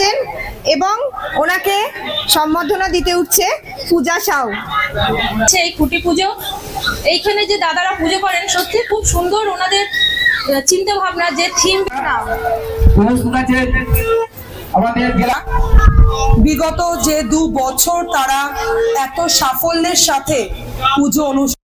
এসছেন এবং ওনাকে সম্বর্ধনা দিতে উঠছে পূজা সাউ। এই খুঁটি পুজো। এইখানে যে দাদারা পুজো করেন সত্যি খুব সুন্দর ওনাদের চিন্তা ভাবনা যে থিম আমাদের বিগত যে দু বছর তারা এত সাফল্যের সাথে পুজো অনুষ্ঠান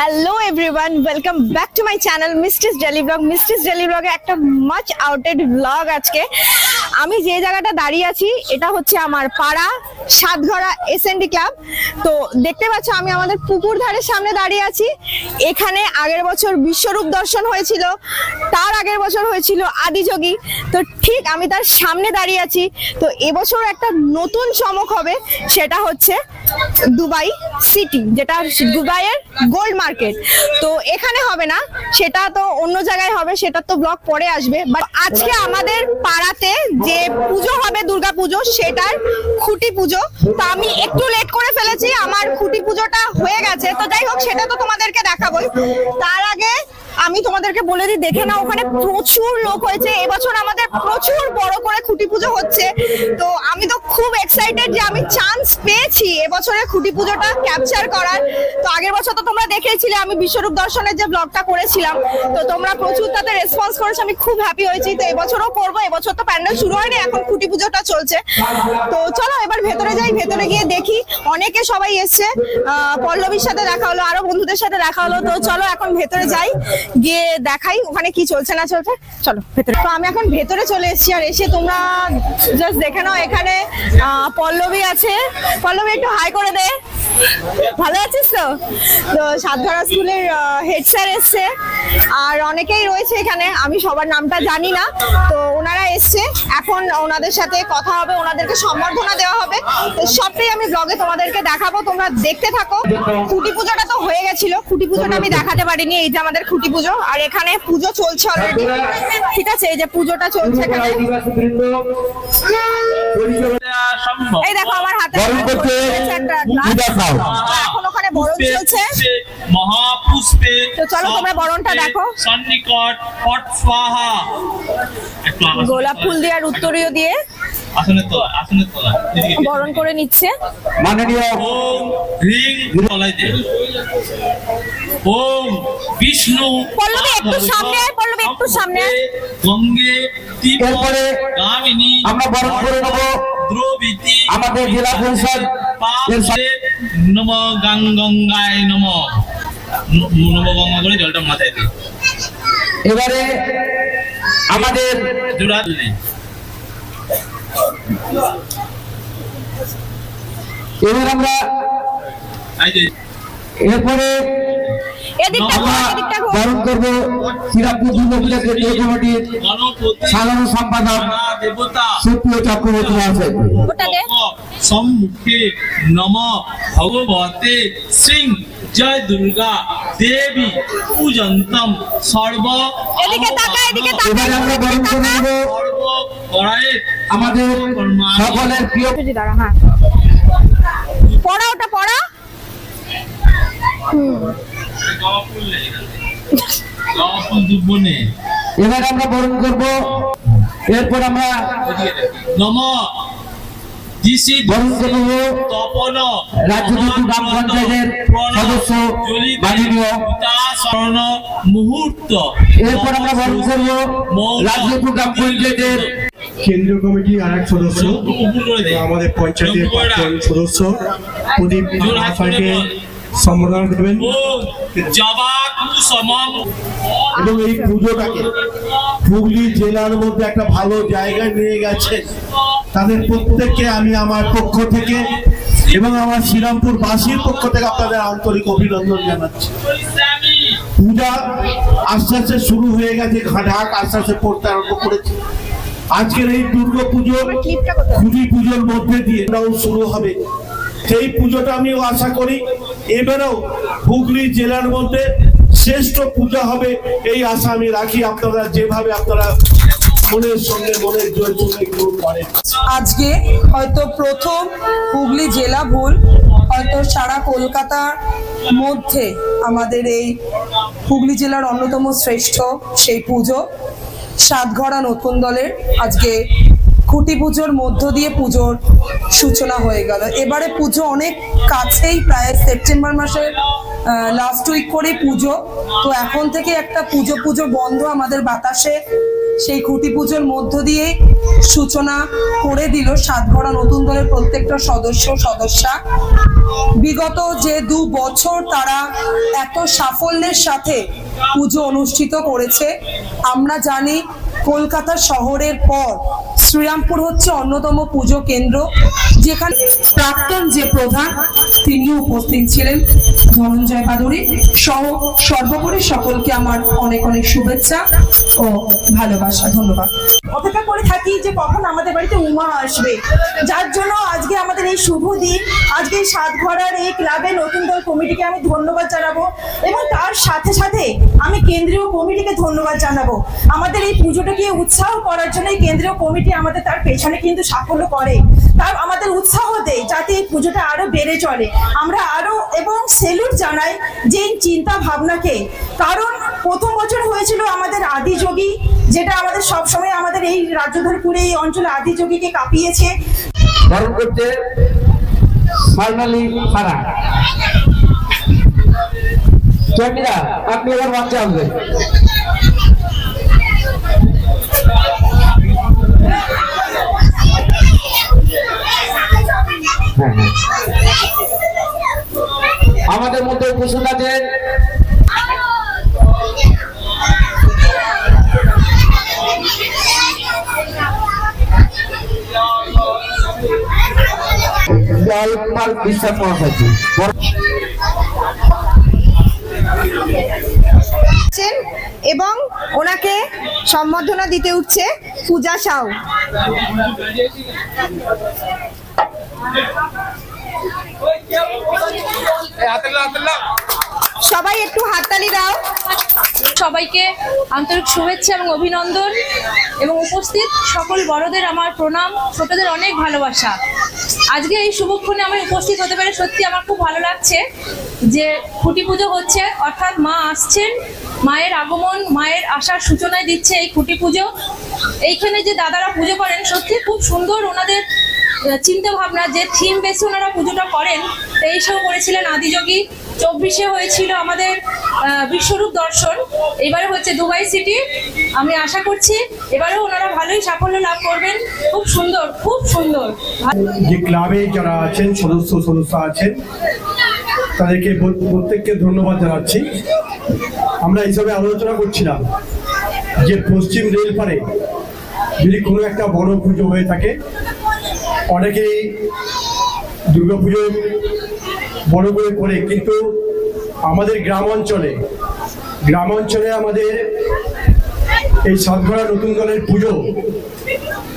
hello everyone welcome back to my channel Mishti's daily vlog Mishti's daily ব্লগে একটা মাচ আউটেড ব্লগ আজকে। আমি যে জায়গাটা দাঁড়িয়ে আছি, এটা হচ্ছে আমার পাড়া সাতঘরা এস ক্লাব তো দেখতে পাচ্ছ, আমি আমাদের পুকুর ধারের সামনে দাঁড়িয়ে আছি। এখানে আগের বছর বিশ্বরূপ দর্শন হয়েছিল, তার আগের বছর হয়েছিল আদিযোগী তো ঠিক আমি তার সামনে দাঁড়িয়ে আছি। তো এবছর একটা নতুন চমক হবে, সেটা হচ্ছে দুবাই সিটি, যেটা দুবাইয়ের গোল্ড মার্কেট। তো এখানে হবে না, সেটা তো অন্য জায়গায় হবে, সেটা তো ব্লগ পরে আসবে। বাট আজকে আমাদের পাড়াতে যে পুজো হবে, দুর্গা পুজো, সেটার খুঁটি পুজো। তো আমি একটু লেট করে ফেলেছি, আমার খুঁটি পুজোটা হয়ে গেছে। তো যাই হোক, সেটা তো তোমাদেরকে দেখাবোই। তার আগে আমি তোমাদেরকে বলে দিই, দেখে না ওখানে প্রচুর লোক হয়েছে। এবছর আমাদের প্রচুর বড় করে খুঁটি পুজো হচ্ছে। তো আমি তো খুব এক্সাইটেড যে আমি চান্স পেয়েছি এবছরের খুঁটি পুজোটা ক্যাপচার করার। তো আগের বছর তো তোমরা দেখেছিলে, আমি বিশ্বরূপ দর্শনের যে ব্লগটা করেছিলাম। তো তোমরা প্রচুর তাতে রেসপন্স করেছ, আমি খুব হ্যাপি হয়েছি। তো এবছরও করব, এবছর তো প্যান্ডেল শুরু হয়নি, এখন খুঁটি পুজোটা চলছে। তো চলো, এবার ভেতরে যাই, ভেতরে গিয়ে দেখি। অনেকে সবাই এসছে। পল্লবীর সাথে দেখা হলো, আরও বন্ধুদের সাথে দেখা হলো। তো চলো, এখন ভেতরে যাই। গিয়ে দেখাই ওখানে কি চলছে না চলছে। চলো, ভেতরে। তো আমি এখন ভেতরে চলে এসেছি আর এসে তোমরা জাস্ট দেখে নাও এখানে পল্লবী আছে। পল্লবী একটু হাই করে দে। ভালো আছিস তো? তো সাতঘরা স্কুলের হেড স্যার এসছে। আর অনেকেই রয়েছে এখানে। আমি সবার নামটা জানি না। তো ওনারা এসছে। এখন ওনাদের সাথে কথা হবে, ওনাদেরকে সম্বর্ধনা দেওয়া হবে। তো সবটাই আমি ব্লগে তোমাদেরকে দেখাবো। তোমরা দেখতে থাকো। খুঁটি পুজোটা তো হয়ে গেছিল। খুঁটি পুজোটা আমি দেখাতে পারিনি। এই যে আমাদের খুঁটি পুজো। আর এখানে পুজো চলছে অলরেডি ঠিক আছে? এই যে পুজোটা চলছে এখানে। এই দেখো আমার হাতে এখন ওখানে বরণ চলছে। মহাপুষ্পে তো চলো তোমরা বরণটা দেখো। সন্নিকট পট স্বাহা। গোলাপ ফুল দিয়ে আর উত্তরীয় দিয়ে তো তো বরণ করে নিচ্ছে। মাননীয় ওম হ্রিং তলায় দে ওম বিষ্ণু পল্লবী, একটু সামনে আয়, পল্লবী, একটু সামনে গঙ্গে তীব্র এরপরে গামিনী আমরা বরণ করে নেব। আমাদের জেলা পরিষদ নম গাং গঙ্গায় নম। নম গঙ্গা করে জলটা মাথায় দিই এবারে আমাদের এবার আমরা এরপরে বরণ করব শ্রীরামপুর দুর্গাপূজা কেন্দ্রীয় কমিটির সাধারণ সম্পাদক সুপ্রিয় চক্রবর্তী মহাশয়। সম্মুখে নম ভগবতে সিং জয় দুর্গা দেবী পূজন্তম সর্ব আমাদের সকলের প্রিয় হ্যাঁ। পড়া ওটা পড়া। গলাফুল এবার আমরা বরণ করব। এরপর আমরা নম বরণ করে নেব রাজ্য দুটি গ্রাম পঞ্চায়েতের সদস্য মাননীয় মুহূর্ত এরপর আমরা বরণ করব রাজ্যপুর গ্রাম পঞ্চায়েতের কেন্দ্রীয় কমিটির আর এক সদস্য আমাদের পঞ্চায়েতের সদস্য প্রদীপ দেবেন এবং এই পুজোটাকে হুগলি জেলার মধ্যে একটা ভালো জায়গায় নিয়ে গেছে। তাদের প্রত্যেককে আমি আমার পক্ষ থেকে এবং আমার শ্রীরামপুর বাসীর পক্ষ থেকে আপনাদের আন্তরিক অভিনন্দন জানাচ্ছি। পূজা আস্তে আস্তে শুরু হয়ে গেছে ঘাটাক আস্তে আস্তে পড়তে আরম্ভ করেছে। আজকের এই দুর্গা পুজো খুবই পুজোর মধ্যে দিয়ে শুরু হবে। সেই পুজোটা আমিও আশা করি এবারেও হুগলি জেলার মধ্যে শ্রেষ্ঠ পূজা হবে এই আশা আমি রাখি। আপনারা যেভাবে আপনারা মনের সঙ্গে মনের গ্রহণ করেন। আজকে হয়তো প্রথম হুগলি জেলা ভুল, হয়তো সারা কলকাতার মধ্যে আমাদের এই হুগলি জেলার অন্যতম শ্রেষ্ঠ সেই পুজো। সাতঘরা নতুন দলের আজকে খুঁটি পুজোর মধ্য দিয়ে পুজোর সূচনা হয়ে গেল। এবারে পুজো অনেক কাছেই, প্রায় সেপ্টেম্বর মাসের লাস্ট উইক করে পুজো। তো এখন থেকে একটা পুজো পুজো বন্ধ আমাদের বাতাসে। সেই খুঁটি পুজোর মধ্য দিয়ে সূচনা করে দিল সাতঘরা নতুন দলের প্রত্যেকটা সদস্য, সদস্যা। বিগত যে দু বছর তারা এত সাফল্যের সাথে পুজো অনুষ্ঠিত করেছে, আমরা জানি কলকাতা শহরের পর শ্রীরামপুর হচ্ছে অন্যতম পুজো কেন্দ্র, যেখানে প্রাক্তন যে প্রধান তিনিও উপস্থিত ছিলেন, ধনঞ্জয় বাদুরী সহ সর্বোপরি সকলকে আমার অনেক অনেক শুভেচ্ছা ও ভালোবাসা, ধন্যবাদ। অপেক্ষা করে থাকি যে কখন আমাদের বাড়িতে উমা আসবে। যার জন্য আজকে আমাদের এই শুভ দিন, আজকে এই সাতঘরার এই ক্লাবের নতুন দল কমিটিকে আমি ধন্যবাদ জানাব এবং তার সাথে সাথে আমি কেন্দ্রীয় কমিটিকে ধন্যবাদ জানাব। আমাদের এই পুজোটাকে উৎসাহ করার জন্য কেন্দ্রীয় কমিটি আমাদের তার পেছনে কিন্তু সাফল্য করে। তার আমাদের উৎসাহ দেয় যাতে এই পুজোটা আরও বেড়ে চলে। আমরা আরও এবং সেলুট জানাই যে চিন্তা ভাবনাকে। কারণ প্রথম বছর হয়েছিল আমাদের আদিযোগী যেটা আমাদের সবসময় আমাদের এই রাজ্যধরপুরে এই অঞ্চলে আদিযোগীকে কাঁপিয়েছে। আপনি বাচ্চা আমাদের মধ্যে উপস্থিত আছেন এবং ওনাকে সম্বর্ধনা দিতে উঠছে পূজা সাউ। সবাই একটু হাততালি দাও। সবাইকে আন্তরিক শুভেচ্ছা এবং অভিনন্দন এবং উপস্থিত সকল বড়দের আমার প্রণাম, ছোটদের অনেক ভালোবাসা। আজকে এই শুভক্ষণে আমি উপস্থিত হতে পেরে সত্যি আমার খুব ভালো লাগছে যে খুঁটি পুজো হচ্ছে, অর্থাৎ মা আসছেন, মায়ের আগমন, মায়ের আসার সূচনায় দিচ্ছে এই খুঁটি পুজো। এইখানে যে দাদারা পুজো করেন, সত্যি খুব সুন্দর ওনাদের চিন্তা ভাবনা যে থিম বেসে ওনারা পুজোটা করেন তেইশেও করেছিলেন আদিযোগী। চব্বিশে হয়েছিল আমাদের বিশ্বরূপ দর্শন। এবারে হচ্ছে দুবাই সিটি। আমি আশা করছি এবারেও ওনারা ভালোই সাফল্য লাভ করবেন। খুব সুন্দর খুব সুন্দর। যে ক্লাবে যারা আছেন, সদস্য সদস্য আছেন, তাদেরকে প্রত্যেককে ধন্যবাদ জানাচ্ছি। আমরা এইসবে আলোচনা করছিলাম যে পশ্চিম রেল পারে যদি কোনো একটা বড় পুজো হয়ে থাকে অনেকেই দুর্গাপুজো বড় করে করে, কিন্তু আমাদের গ্রাম অঞ্চলে গ্রাম অঞ্চলে আমাদের এই সাতঘরা নতুন দলের পুজো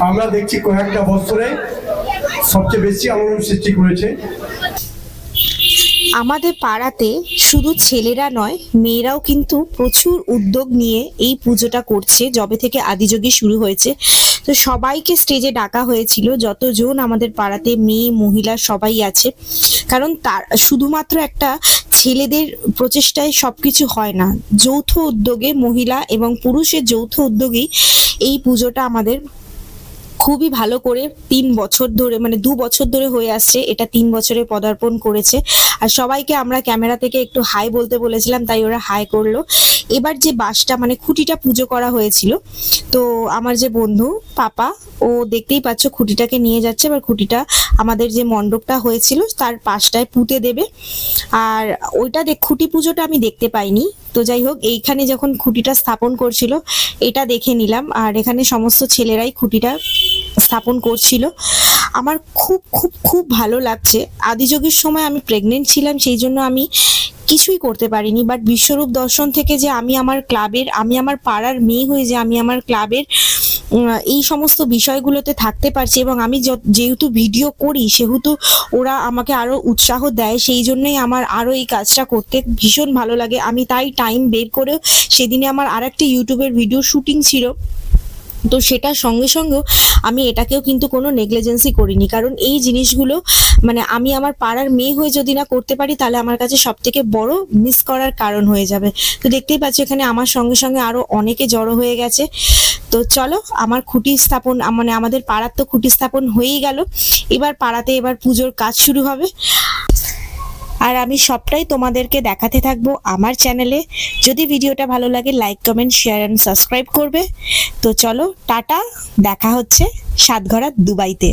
আমরা দেখছি কয়েকটা বছরে সবচেয়ে বেশি আলোড়ন সৃষ্টি করেছে। আমাদের পাড়াতে শুধু ছেলেরা নয়, মেয়েরাও কিন্তু প্রচুর উদ্যোগ নিয়ে এই পুজোটা করছে, যবে থেকে আদিযোগী শুরু হয়েছে। তো সবাইকে স্টেজে ডাকা হয়েছিল। যতজন আমাদের পাড়াতে মেয়ে, মহিলা সবাই আছে। কারণ তার, শুধুমাত্র একটা ছেলেদের প্রচেষ্টায় সবকিছু হয় না। যৌথ উদ্যোগে মহিলা এবং পুরুষের যৌথ উদ্যোগেই এই পুজোটা আমাদের খুবই ভালো করে তিন বছর ধরে মানে দু বছর ধরে হয়ে আসছে, এটা তিন বছরে পদার্পণ করেছে। আর সবাইকে আমরা ক্যামেরা থেকে একটু হাই বলতে বলেছিলাম, তাই ওরা হাই করল। এবার যে বাসটা মানে খুঁটিটা পুজো করা হয়েছিল, তো আমার যে বন্ধু পাপা, ও দেখতেই পাচ্ছ খুঁটিটাকে নিয়ে যাচ্ছে। এবার খুঁটিটা আমাদের যে মণ্ডপটা হয়েছিল, তার পাশটায় পুঁতে দেবে। আর ওইটা দেখ, খুঁটি পুজোটা আমি দেখতে পাইনি। তো যাই হোক, এইখানে যখন খুঁটিটা স্থাপন করছিল, এটা দেখে নিলাম। আর এখানে সমস্ত ছেলেরাই খুঁটিটা স্থাপন করছিল। আমার খুব খুব খুব ভালো লাগছে। আদিযোগীর সময় আমি প্রেগনেন্ট ছিলাম, সেই জন্য আমি কিছুই করতে পারিনি বাট বিশ্বরূপ দর্শন থেকে যে আমি আমার ক্লাবের, আমি আমার পাড়ার মেয়ে হয়ে যে আমি আমার ক্লাবের এই সমস্ত বিষয়গুলোতে থাকতে পারছি এবং আমি যেহেতু ভিডিও করি, সেহেতু ওরা আমাকে আরও উৎসাহ দেয়, সেই জন্যই আমার আরও এই কাজটা করতে ভীষণ ভালো লাগে। আমি তাই টাইম বের করেও সেদিনে আমার আর একটা ইউটিউবের ভিডিও শুটিং ছিল। তো সেটার সঙ্গে সঙ্গেও আমি এটাকেও কিন্তু কোনো নেগলিজেন্সি করিনি। কারণ এই জিনিসগুলো মানে আমি আমার পাড়ার মেয়ে হয়ে যদি না করতে পারি, তাহলে আমার কাছে সব থেকে বড় মিস করার কারণ হয়ে যাবে। তো দেখতেই পাচ্ছ এখানে আমার সঙ্গে সঙ্গে আরও অনেকে জড়ো হয়ে গেছে। তো চলো, আমার খুঁটি স্থাপন মানে আমাদের পাড়ার তো খুঁটি স্থাপন হয়েই গেল। এবার পাড়াতে এবার পুজোর কাজ শুরু হবে। আর আমি সবটাই তোমাদেরকে দেখাতে থাকব আমার চ্যানেলে। যদি ভিডিওটা ভালো লাগে like comment share and subscribe করবে। তো চলো, টাটা, দেখা হচ্ছে সাতঘরা দুবাইতে।